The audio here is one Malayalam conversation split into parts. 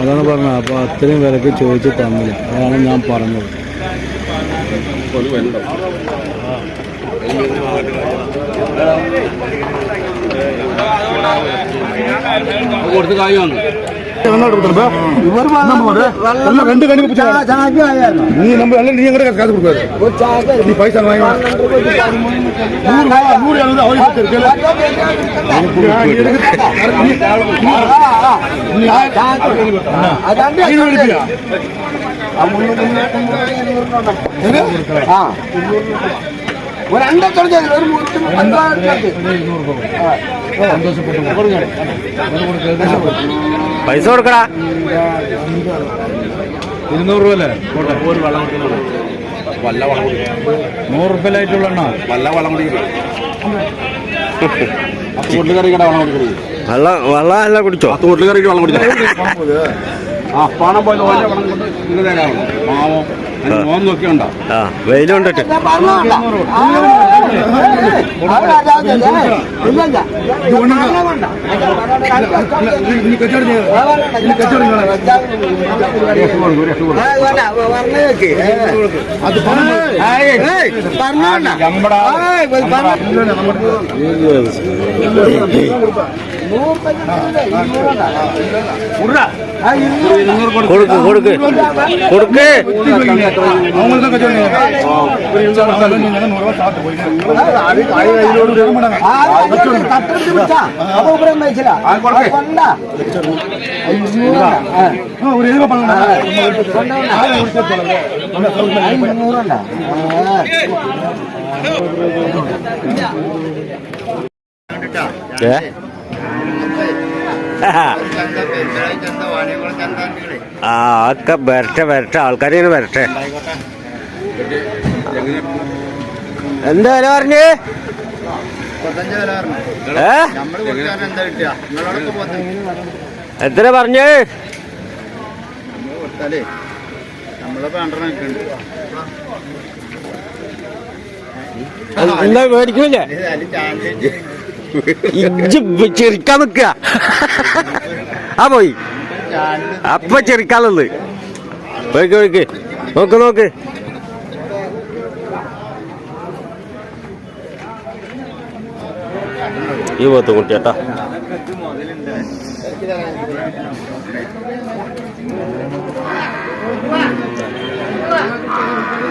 അതാണ് പറഞ്ഞത്. അപ്പൊ അത്രയും വിലക്ക് ചോദിച്ചു തന്നില്ല. അതാണ് ഞാൻ പറഞ്ഞത്. കൊടുത്ത് കായ് വന്നു ഇവർ എല്ലാം രണ്ട് കണി നീ നമ്മൾ അല്ല നീ എങ്ങനെ കാത്ത് കൊടുക്കാറ് നീ പൈസ വാങ്ങി നൂറ് രൂപ നൂറ് ആണെന്ന് അവർ കൊടുത്തിരിക്കല്ലേ? നീ ആ- അതിന് വിളിപ്പില്ല. ഏത്? പൈസ കൊടുക്കടാ. ഇരുന്നൂറ് രൂപ അല്ലേ? ഒരു വെള്ളം കുടിക്കുന്നു വല്ല വളം നൂറ് റുപ്യലായിട്ടുള്ള എണ്ണ. വല്ല വളം വെള്ളം വെള്ളം അല്ല കുടിച്ചോ? പത്ത് കൂട്ടുകറിക്ക് വളം കുടിക്കണം ആ പണം പോലെ ഓരോ ആ വെയിലുണ്ടിട്ട് ഇത് കൊണ്ടുവന്ന് കൊടുക്ക് കൊടുക്ക്. കൊടുക്ക്. അവങ്ങൾക്ക് കച്ചവടം ചെയ്യാം നൂറ് രൂപ ചാർട്ട് പോയി ആ, ഒരു എഴുപത് പണം ഏ? ആ ഒക്കെ വരട്ടെ വരട്ടെ. ആൾക്കാരിങ്ങനെ വരട്ടെ. എന്താ വില പറഞ്ഞ്? എത്ര പറഞ്ഞ്? എന്താ മേടിക്കണില്ലേ ഇജ്ജ് ചെറിക്കാൻ നിക്ക. ആ പോയി. അപ്പൊ ചെറിക്കാനുള്ളത് പോയിക്ക് പോയിക്ക്. നോക്ക് നോക്ക്. ഈ പോത്ത് കുട്ടിയേട്ടാ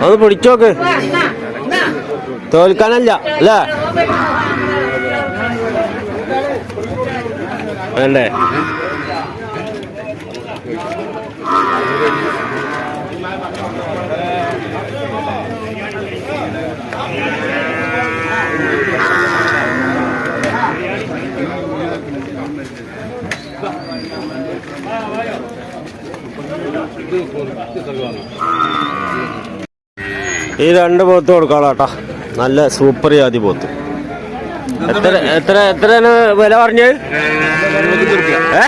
അത് പിടിച്ചോക്ക്. തോൽക്കാനല്ല അല്ലേ? വേണ്ടേ ഈ രണ്ട് പോത്ത് കൊടുക്കാളാട്ടാ. നല്ല സൂപ്പർ ജാതി പോത്ത്. എത്ര എത്ര എത്രയാണ് വില പറഞ്ഞ് ഏ?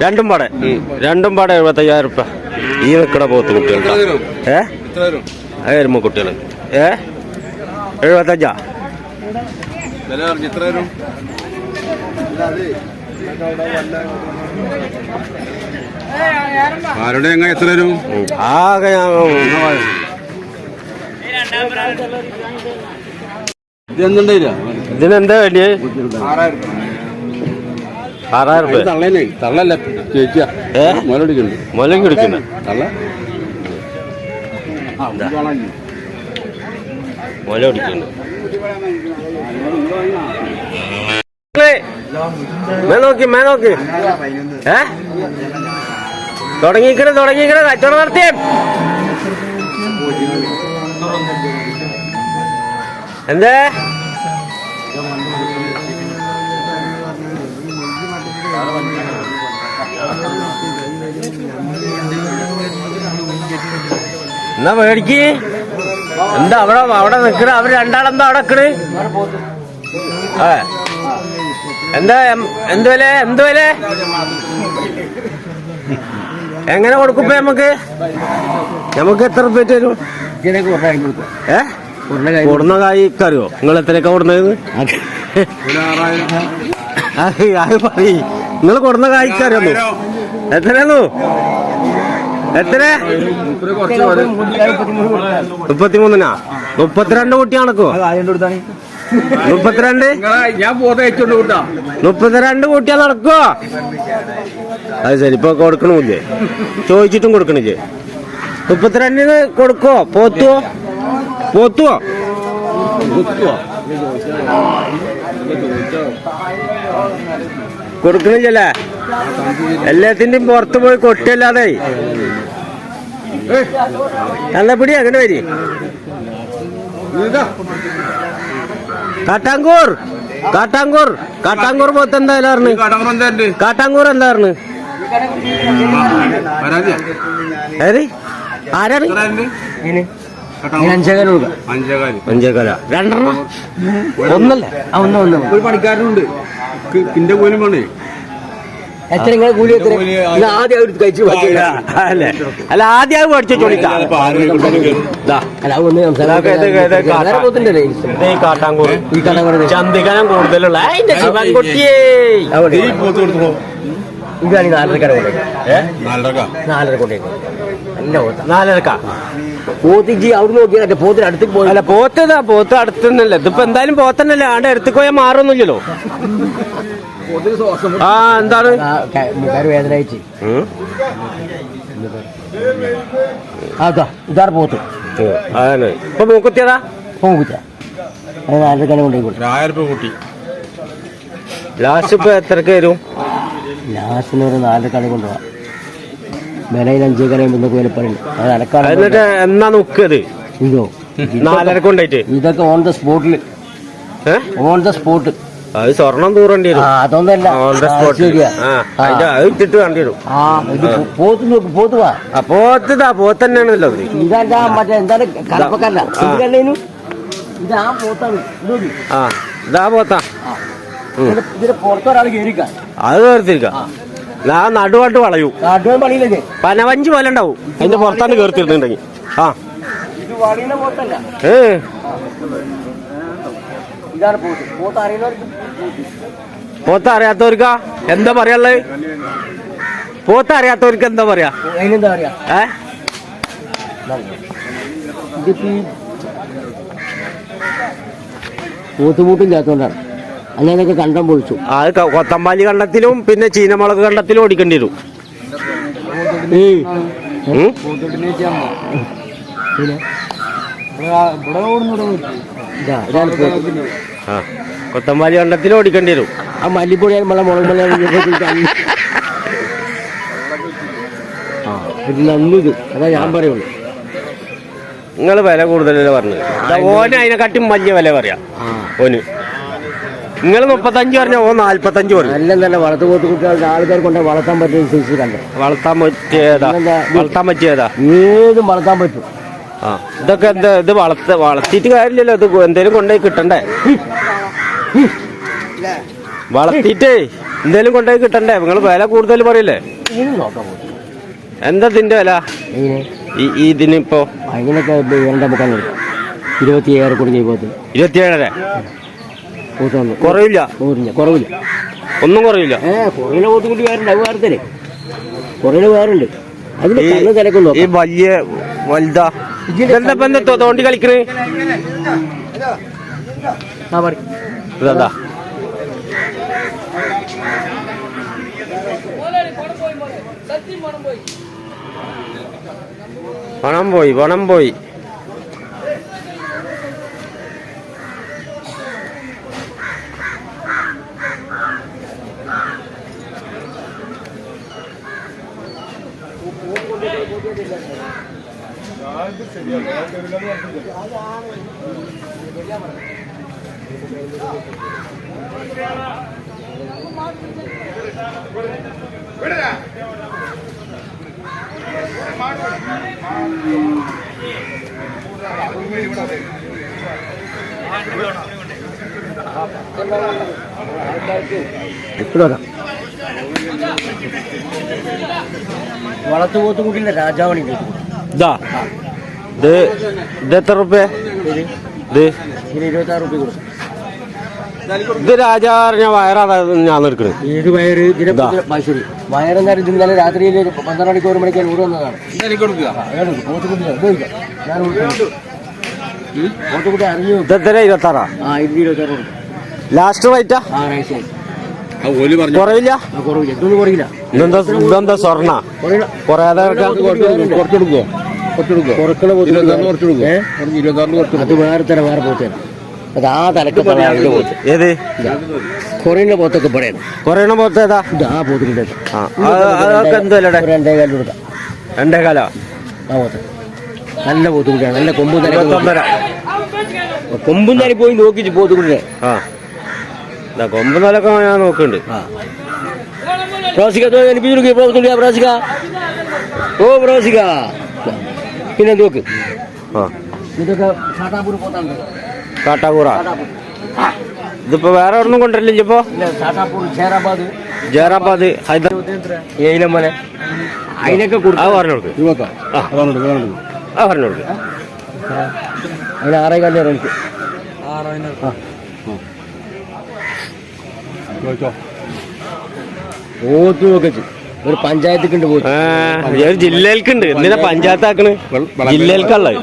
രണ്ടും പാടെ. രണ്ടും പാടെ എഴുപത്തയ്യായിരം റുപ്യ ഈ വെക്കട പോത്ത് കുട്ടികൾ ഏ? വരുമ്പോ കുട്ടികൾ ഏ? എഴുപത്തഞ്ചാ? ആരുടെ എങ്ങനെ എത്ര വരും ആകെ ഞാൻ ഇതിനെന്താ വേണ്ടിയേ ആറായിരം രൂപ തള്ളേനെ തള്ളല്ല. ചേച്ചിയാ ഏ? മുലടിക്കുന്നുണ്ട്. മുലം കുടിക്കുന്ന? തള്ള. മുല കുടിക്കുന്നു മേ നോക്കി മേ നോക്കി. ഏ? തുടങ്ങിക്കണ തുടങ്ങിക്കണ കച്ചവടം നടത്തിയേ. എന്തേ? എന്നാ മേടിക്ക് എന്താ അവിടെ അവിടെ നിക്കണ? അവർ രണ്ടാളെന്താ അവിടെ നിക്കണ്? എന്താ എന്തുവല്ലേ എന്ത് വില? എന്ത് വില? എങ്ങനെ കൊടുക്കും ഇപ്പൊ നമുക്ക് നമുക്ക് എത്ര റുപ്യ തരും? ഏ? കൊടുന്ന കായ് അറിയോ നിങ്ങൾ എത്രയൊക്കെ കൊടുന്നത്? അത് പറയ്. നിങ്ങൾ കൊടുന്ന കറിയോ എത്രയാന്നു? എത്ര. മുപ്പത്തിമൂന്നിനാ? മുപ്പത്തിരണ്ട് കുട്ടി കണക്കോ? മുപ്പത്തിരണ്ട്? ഞാൻ മുപ്പത്തിരണ്ട് കുട്ടിയാ നടക്കോ അത് ശരി ഇപ്പൊ കൊടുക്കണില്ലേ? ചോദിച്ചിട്ടും കൊടുക്കണില്ലേ? മുപ്പത്തിരണ്ടിന് കൊടുക്കോ? പോത്തുവോ? പോത്തുവോ? കൊടുക്കണില്ലല്ലേ? എല്ലാത്തിന്റെയും പുറത്ത് പോയി കൊട്ടിയല്ലാതെ. നല്ല പിടി അങ്ങനെ വരി. കാട്ടാങ്കൂർ കാട്ടാങ്കൂർ കാട്ടാങ്കൂർ പോത്ത് എന്തായാലും കാട്ടാങ്കൂർ എന്തായിരുന്നു ഒന്നല്ലേ ആരാണ്? അഞ്ചേകാൽ. രണ്ടെണ്ണം? ഒന്നല്ല? ഒരു പണിക്കാരനുണ്ട്. പിന്നെ പോലും വേണേ. എത്ര നിങ്ങൾ കൂലി എത്ര? കൂലി ആദ്യം അവർ കഴിച്ചു അല്ലേ അല്ല. ആദ്യം അത് പഠിച്ചു ചോദിക്കാം. അല്ല ഒന്ന് ഈ കാട്ടാങ്കൂർ ഈ ചന്തികനം കൂടുതലുള്ള. അതിന്റെ ശിവൻകുട്ടിയേ ഇതാണ് നാലര നാലരക്ക. നാലര കൊണ്ടേക്ക് നല്ല പോത്ത. നാലരക്ക. പോത്തിജി അവിടെ നോക്കിയാൽ പോത്തിന് അടുത്തേക്ക് പോയി. അല്ല പോത്തതാ പോത്ത് അടുത്തുനിന്നല്ലേ. ഇതിപ്പോ എന്തായാലും പോത്തന്നല്ലേ ആടെ അടുത്തേക്ക് പോയാൽ മാറൊന്നുമില്ലല്ലോ. ആ എന്താണ്? മുഖാര് വേദന അയച്ച് ഉം. അതാ ഇതാണ് പോത്ത്. അതാണ്. ഇപ്പൊ മൂക്കുത്തിയതാ? അത് നാലര കൊണ്ടേ കൂട്ടി ലാസ്റ്റ് ഇപ്പൊ എത്രക്ക് വരും? ലാസ്റ്റിന് ഒരു നാലര കട കൊണ്ടുപോവാം. വിലയിൽ അഞ്ചേ മുന്നൊക്കെ അത് അലക്കാണ് എന്നിട്ട് എന്നാ നോക്കത്? ഇതോ? നാലര കൊണ്ടായിട്ട് ഇതൊക്കെ ഓൺ ദ സ്പോട്ടിൽ ഓൺ ദ സ്പോട്ട്. അത് സ്വർണം തൂറേണ്ടി വരും. അതൊന്നല്ല. അതിന്റെ അത് ഇട്ടിട്ട് വേണ്ടി വരും. ആ ഇത് പോ- പോത്ത് നോക്ക് പോത്ത് വാ. ആ പോത്തതാ പോത്തന്നെയാണല്ലോ അത് ഇതാ മറ്റേ എന്താണ് പോത്താണ്. ഇത്. ആ ഇതാ പോത്താ. അത് കേർത്തിരിക്ക ആ. നടുവാട്ട് വളയൂ. പനവഞ്ചി പോലെ ഉണ്ടാവും. അതിന്റെ പുറത്താണ് കേർത്തിരുന്നുണ്ടെങ്കിൽ ആ. ഏ. ഇതാണ് പോത്ത് പോത്ത് അറിയുന്നവർക്ക് പോത്ത് അറിയാത്തവർക്കാ? എന്താ പറയാനുള്ളത് പോത്ത് അറിയാത്തവർക്ക് എന്താ പറയാ? അതിനെന്താ പറയാ? ഏ? ഇതിപ്പോ ഈ ചേർത്തോണ്ടാണ് അങ്ങനെയൊക്കെ കണ്ടം പൊളിച്ചു. അത് കൊത്തമ്പാലി കണ്ടത്തിലും പിന്നെ ചീനമുളക് കണ്ടത്തിലും ഓടിക്കേണ്ടി വരും? ആ കൊത്തമ്പാലി വണ്ടത്തിൽ ഓടിക്കേണ്ടി വരും. ആ മല്ലിപ്പൊടി മുളക് നല്ലത് അതാ ഞാൻ പറയുള്ളൂ. നിങ്ങൾ വില കൂടുതലല്ലേ പറഞ്ഞു ഓന് അതിനെക്കാട്ടും വലിയ വില പറയാ. ഓന്. നിങ്ങൾ മുപ്പത്തഞ്ച് പറഞ്ഞ ഓ നാല്പത്തഞ്ച് പറഞ്ഞു നല്ല നല്ല വളർത്തു പോത്ത് കുട്ടികളുടെ ആൾക്കാർ കൊണ്ട് വളർത്താൻ പറ്റുന്ന സൈസ് കണ്ടേ. വളർത്താൻ പറ്റിയതാ. വളർത്താൻ പറ്റിയതാ. ഏതും വളർത്താൻ പറ്റും. ആ ഇതൊക്കെ എന്താ ഇത് വളർത്ത വളർത്തിയിട്ട് കാര്യമില്ലല്ലോ. ഇത് എന്തേലും കൊണ്ടുപോയി കിട്ടണ്ടേ? വളർത്തിയിട്ടേ എന്തേലും കൊണ്ടുപോയി കിട്ടണ്ടേ? നിങ്ങൾ വില കൂടുതൽ പറയില്ലേ? എന്താ ഇതിന്റെ വില? ഇതിനിപ്പോ അതിനൊക്കെ ഇരുപത്തി ഏഴര കൊടുക്കി ഇരുപത്തിയേഴര നൂറില്ല കുറവില്ല? ഒന്നും കുറവില്ല? ഏ വേറുണ്ട്. അത് വേറെ തന്നെ. വേറുണ്ട്. അതിന് ഈ വലിയ വലുതാ? ഇതെന്താ ഇപ്പൊ എന്താ തോ- തോണ്ടി കളിക്കണേ? ആ പറ ഇതാ പണം പോയി പണം പോയി. ഇപ്പോഴാ വളർത്തു പോത്ത് കുട്ടിയില്ല രാജാവണി ഇതാ ഇത് ഇത് എത്ര റുപ്യ? ഇത് ഇത് രാജാ പറഞ്ഞ വയറാതാ ഞാൻ എടുക്കുന്നത് ഏത് വയറ്? ഇതിനെ ഇതാ. മൈസൂരി വയറെന്തായാലും ഇത് ഇന്നലെ രാത്രിയിൽ പന്ത്രണ്ട് മണിക്ക് ഒരു മണിക്ക് ഊര് വന്നതാണ്. പോത്തുകുട്ടി അറിഞ്ഞു ഇത് എത്ര? ഇരുപത്താറാ? ആ ഇതിന് ഇരുപത്തി ആറ് ലാസ്റ്റ് റേറ്റാ ആ? പറഞ്ഞു. കുറവില്ല? കുറവില്ല. ഇതൊന്നും കുറയില്ല. ഇതെന്താ സ്വർണ? കുറയാതെ വെക്കാം പോത്ത് അത് വേറെ തരം വേറെ പോത്തേന് അത് ആ തലക്കത്താണ് അതിന്റെ പോത്ത്. ഏത്? കുറയുന്ന പോത്തൊക്കെ പറയണം കുറയണ പോത്ത് ഏതാ? ഇത് ആ പോത്തിന്റെ ആ രണ്ടേ കാലം കൊടുക്കാം രണ്ടേ കാലോ? ആ പോത്ത്. നല്ല പോത്തുകുട്ടിയാണ് നല്ല കൊമ്പും തന്നെ കൊമ്പും പോയി നോക്കിച്ച് പോത്തുകുട്ടിയെ ആ. ഇതാ കൊമ്പ് നിലൊക്കെ ഞാൻ നോക്കുന്നുണ്ട്. ആ. പ്രാസിക പ്രാസിക. ഓ പ്രാസിക. പിന്നെ നോക്ക് ഷാട്ടാപ്പൂർ ഇതിപ്പോ വേറെ ഒന്നും കൊണ്ടുവരില്ല ഇപ്പോ ഇല്ല ഹൈദരാബാദ് അതിനൊക്കെ ആ കൊടുക്കും പറഞ്ഞു കൊടുക്ക് ഇരുപത്താ അതാണ് എടുക്കുക, ആ പറഞ്ഞു കൊടുക്ക് അതിന് ആറേ ഒരു പഞ്ചായത്തിക്കുണ്ട് പോയി. ഒരു ജില്ലയിൽക്കുണ്ട്. എന്തിനാ പഞ്ചായത്താക്കണ്. ജില്ലയിൽക്കുള്ളത്.